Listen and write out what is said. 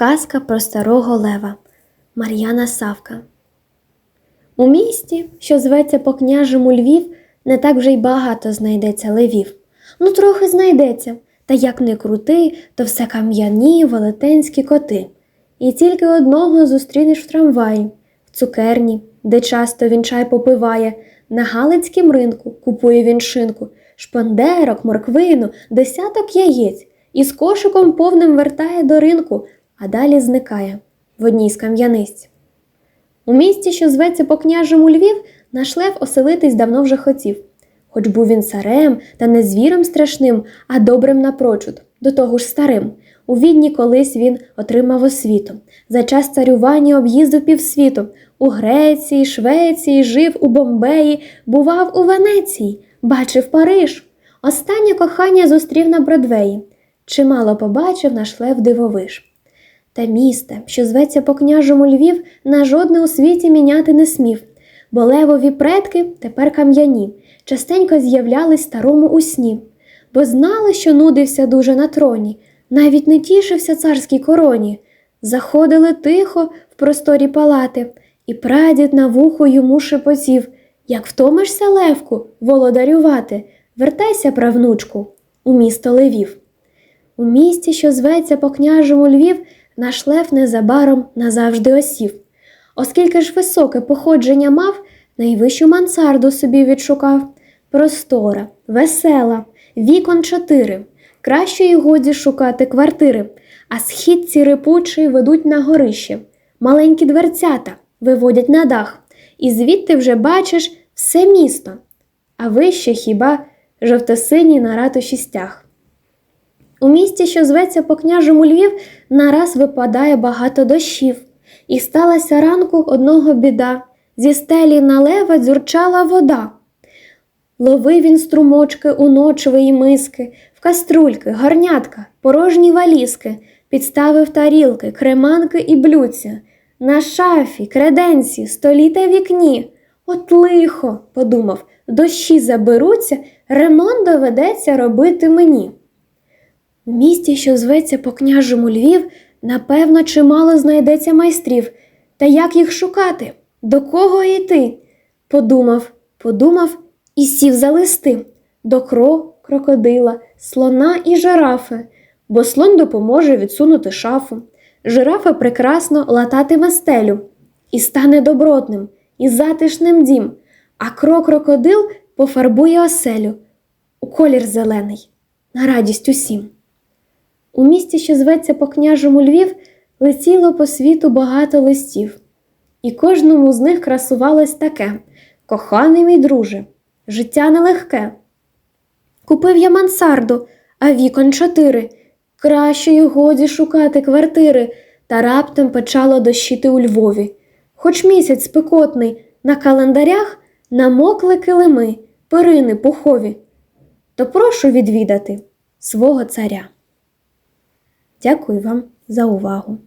Казка про старого лева Мар'яна Савка. У місті, що зветься по княжому Львів, не так вже й багато знайдеться левів. Ну, трохи знайдеться, та як не крути, то все кам'яні велетенські коти. І тільки одного зустрінеш в трамваї, в цукерні, де часто він чай попиває, на Галицькім ринку купує він шинку, шпандерок, морквину, десяток яєць і з кошиком повним вертає до ринку, а далі зникає в одній з кам'яниць. У місті, що зветься по княжому Львів, наш лев оселитись давно вже хотів. Хоч був він царем та не звіром страшним, а добрим напрочуд, до того ж старим. У відні колись він отримав освіту. За час царювання об'їздив півсвіту. У Греції, Швеції, жив у Бомбеї, бував у Венеції, бачив Париж. Останнє кохання зустрів на Бродвеї. Чимало побачив наш лев дивовиж. Та місте, що зветься по княжому Львів, на жодне у світі міняти не смів, бо левові предки тепер кам'яні, частенько з'являлись старому у сні, бо знали, що нудився дуже на троні, навіть не тішився царській короні. Заходили тихо в просторі палати, і прадід на вухо йому шепотів Як втомишся, Левку, володарювати, вертайся, правнучку, у місто Левів. У місті, що зветься по княжому Львів, наш лев незабаром назавжди осів. Оскільки ж високе походження мав, найвищу мансарду собі відшукав. Простора, весела, вікон чотири. Кращої годі шукати квартири, а східці репучі ведуть на горище. Маленькі дверцята виводять на дах, і звідти вже бачиш все місто, а вище хіба жовтосиній на ратуші стяг. У місті, що зветься по княжому Львів, нараз випадає багато дощів, і сталася ранку одного біда. Зі стелі на лева дзюрчала вода. Ловив він струмочки у ночової миски, в каструльки, гарнятка, порожні валізки, підставив тарілки, креманки і блюдця. На шафі, креденці, столі та вікні. От лихо, подумав, дощі заберуться, ремонт доведеться робити мені. У місті, що зветься по княжому Львів, напевно, чимало знайдеться майстрів. Та як їх шукати? До кого йти? Подумав, подумав і сів за листи до кро, крокодила, слона і жирафи, бо слон допоможе відсунути шафу. Жирафа прекрасно лататиме стелю і стане добротним, і затишним дім, а кро крокодил пофарбує оселю у колір зелений, на радість усім. У місті, що зветься по княжому Львів, летіло по світу багато листів, і кожному з них красувалось таке коханий мій друже, життя нелегке. Купив я мансарду, а вікон чотири. Кращої годі шукати квартири, та раптом почало дощити у Львові. Хоч місяць спекотний, на календарях намокли килими, перини пухові. То прошу відвідати свого царя. Дякую вам за увагу!